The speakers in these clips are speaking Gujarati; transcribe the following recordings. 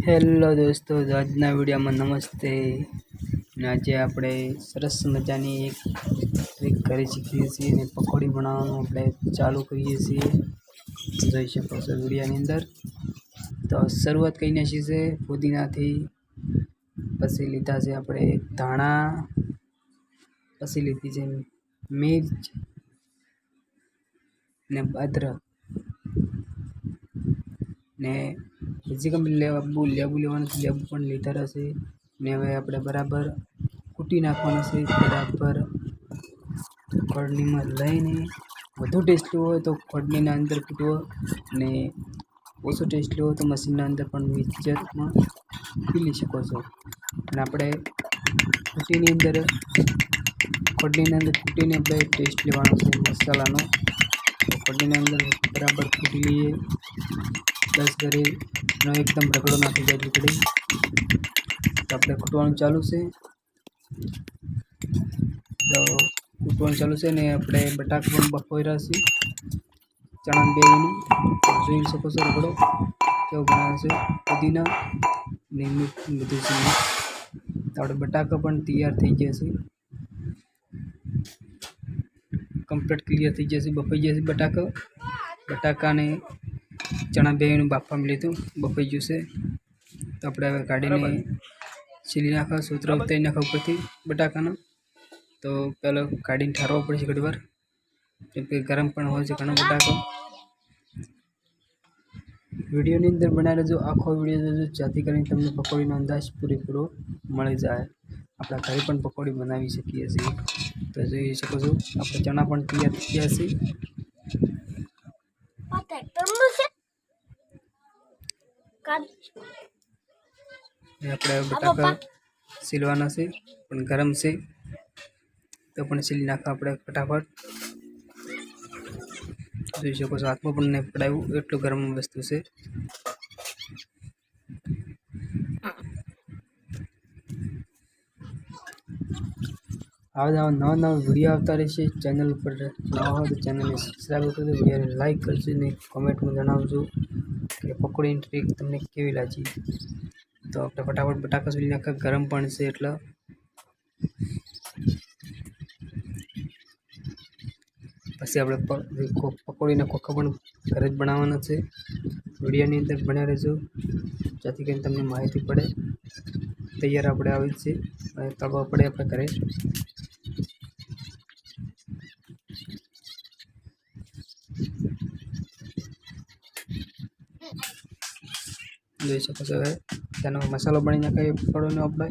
હેલો દોસ્તો, તો આજના વિડીયોમાં નમસ્તે. આજે આપણે સરસ મજાની એક ટ્રીક કરી શીખીએ છીએ અને પકોડી બનાવવાનું આપણે ચાલુ કરીએ છીએ. જોઈ શકો છો વિડીયાની અંદર. તો શરૂઆત કરી નાખી છે, પુદીનાથી પછી લીધા છે આપણે ધાણા, પછી લીધી છે મિર્ચ ને અદરક. ને કંપની લેબુ લેબુ લેવાનું છે, લેબુ પણ લીધા રહેશે. ને હવે આપણે બરાબર કૂટી નાખવાનું છે, બરાબર ખોળણીમાં લઈને વધુ ટેસ્ટ લેવો હોય તો ખોળણીના અંદર કૂટવો ને ઓછો ટેસ્ટ લેવો તો મશીનના અંદર પણ મિક્સરમાં પીલી શકો છો. અને આપણે કૂટીની અંદર ખોળણીની અંદર કૂટીને આપણે ટેસ્ટ લેવાનો છે મસાલાનો. તો અંદર બરાબર કૂટી લઈએ. દસ ઘરે એકદમ રગડો નાખી જાય એટલી તો આપણે ખૂટવાનું ચાલુ છે. તો કૂટવાનું ચાલુ છે ને આપણે બટાકા પણ બફોઈ છે. ચણા બેનું જોઈ શકો છો રગડો કેવો બનાવે છે. પુદીના ને બધું છે. તો આપણે બટાકા પણ તૈયાર થઈ ગયા છે. કમ્પ્લીટ ક્લિયર થઈ જશે બફાઈ જશે બટાકા. બટાકાને ચણા બેનું બાફવામાં લીધું બફાઈ ગયું છે. તો આપણે હવે કાઢીને છીલી નાખવા સૂત્ર ઉતારી નાખવા ઉપરથી બટાકાનો. તો પહેલાં કાઢીને ઠારવો પડશે ઘણી વાર કેમ કે ગરમ પણ હોય છે ઘણો બટાકો. વિડીયોની અંદર બનાવી લેજો આખો વીડિયો જો જાતી કરીને તમને પકોડીનો અંદાજ પૂરેપૂરો મળી જાય. આપણે ઘરે પણ પકોડી બનાવી શકીએ છીએ. તો જોઈ શકો છો આપણે ચણા પણ તૈયાર થયા છીએ છે આ ટ્રેક્ટરનું છે કાઢ ને આપણે બટાકા સીલવાના છે પણ ગરમ છે તો પણ સીલી નાખવા આપણે ફટાફટ જોઈ શકો છો હાથમાં પણ નહીં પડાવ્યું એટલું ગરમ વસ્તુ છે આવા નવા નવા વીડિયો આવતા રહેશે ચેનલ ઉપર નવા હોય તો ચેનલને સબસ્ક્રાઈબ કરજો વિડીયોને લાઈક કરજો ને કોમેન્ટમાં જણાવજો કે પકોડીની ટ્રીક તમને કેવી લાગી? તો આપણે ફટાફટ બટાકા સુધી નાખા ગરમ પણ છે એટલે. પછી આપણે પકોડીના ખોખા પણ ઘરે જ બનાવવાના છે. વિડીયાની અંદર બન્યા રહેજો. જેથી કરીને તમને માહિતી પડે. તૈયાર આપણે આવી છે તળવા પડે આપણે ઘરે. જોઈ શકો છો. હવે તેનો મસાલો બની નાખાય પકોડીનો આપણે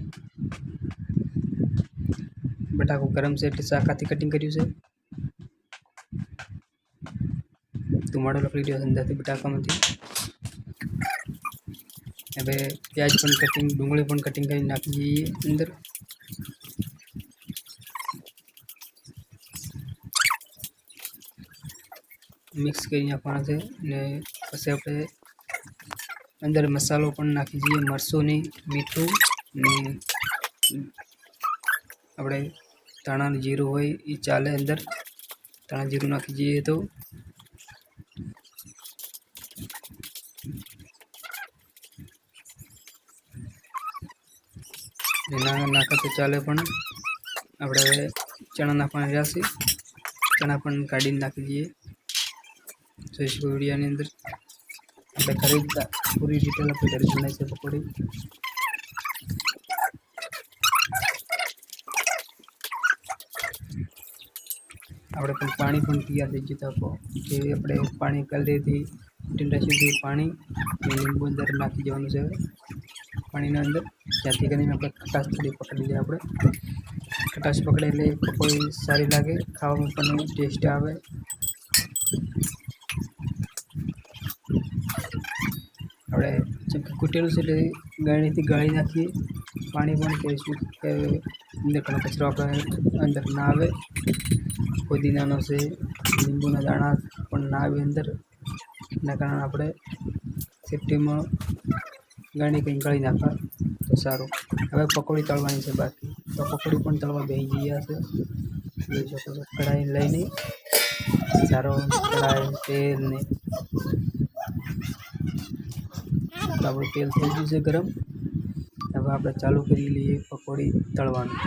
બટાકો ગરમ છે એટલે શાકાથી કટિંગ કર્યું છે. ધુમાડો લકડી રહ્યો છે અંદરથી બટાકામાંથી. હવે પ્યાજ પણ કટિંગ ડુંગળી પણ કટિંગ કરી નાખી દઈએ અંદર. મિક્સ કરી નાખવાના છે ને પછી આપણે અંદર મસાલો પણ નાખી દઈએ મરચુંની મીઠું ને આપણે ધાણાનું જીરું હોય એ ચાલે અંદર ધાણા જીરું નાખી દઈએ તો ને ના નાખે તો ચાલે પણ આપણે હવે ચણા નાખવાના રહ્યા છે ચણા પણ કાઢીને નાખી દઈએ જોઈશું વિડીયાની અંદર આપણે ઘરે જ પૂરી ડિટેલ આપણે ઘરે જ બનાવી છે પકોડી આપણે પણ પાણી પણ તૈયાર થઈ ગયું હતું કે આપણે પાણી કલરીથી ટીંડા સુધી પાણી અને લીંબુ અંદર નાખી દેવાનું છે પાણીના અંદર ત્યાંથી કરીને આપણે ખટાશ થોડી પકડી લઈએ આપણે ખટાશ પકડે એટલે પકોડી સારી લાગે ખાવામાં પણ ટેસ્ટ આવે આપણે જેમ કે કૂટેલું છે એટલે ગાળીથી ગાળી નાખીએ, પાણી પણ કહીશું કે અંદર ઘણો કચરો આપણે અંદર ના આવે. પુદીનાનો છે, લીંબુના દાણા પણ ના આવે અંદર. એના કારણે આપણે સેફ્ટીમાં ગાણી કંઈ ગાળી નાખવા તો સારું. હવે પકોડી તળવાની છે બાકી. તો પકોડી પણ તળવા બેસી ગયા છો. કઢાઈ લઈને સારો કઢાઈ તેલ ને તો આપણું તેલ થઈ ગયું છે ગરમ. હવે આપણે ચાલુ કરી લઈએ પકોડી તળવાનું.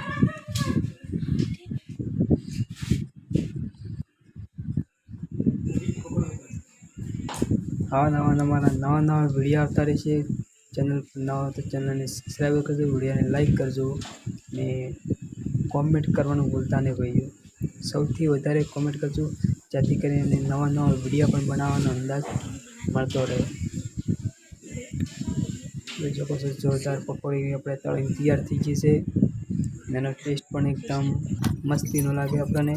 આવા નવા નવા નવા નવા વીડિયો આવતા રહેશે. ચેનલ નવા હોય તો ચેનલને સબસ્ક્રાઈબ કરજો વિડીયોને લાઈક કરજો ને કોમેન્ટ કરવાનું ભૂલતા નહીં ભાઈઓ. સૌથી વધારે કોમેન્ટ કરજો, જેથી કરીને નવા નવા વીડિયો પણ બનાવવાનો અંદાજ મળતો રહે. જોઈ શકો છો જોરદાર પકોડી આપણે તળીને તૈયાર થઈ ગઈ છે અને એનો ટેસ્ટ પણ એકદમ મસ્તીનો લાગે આપણને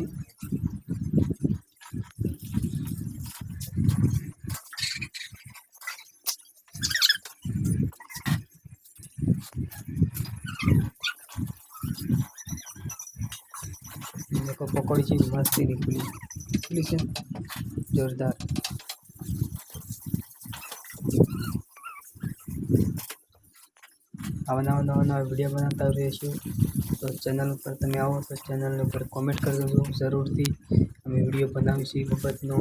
देखो पकौड़ी चीज मस्ती निकली निकली છે જોરદાર આવા નવા નવા નવા વીડિયો બનાવતા રહીશું. તો ચેનલ ઉપર તમે આવો તો ચેનલ ઉપર કોમેન્ટ કરી દેજો. જરૂરથી અમે વીડિયો બનાવીશું એ વખતનો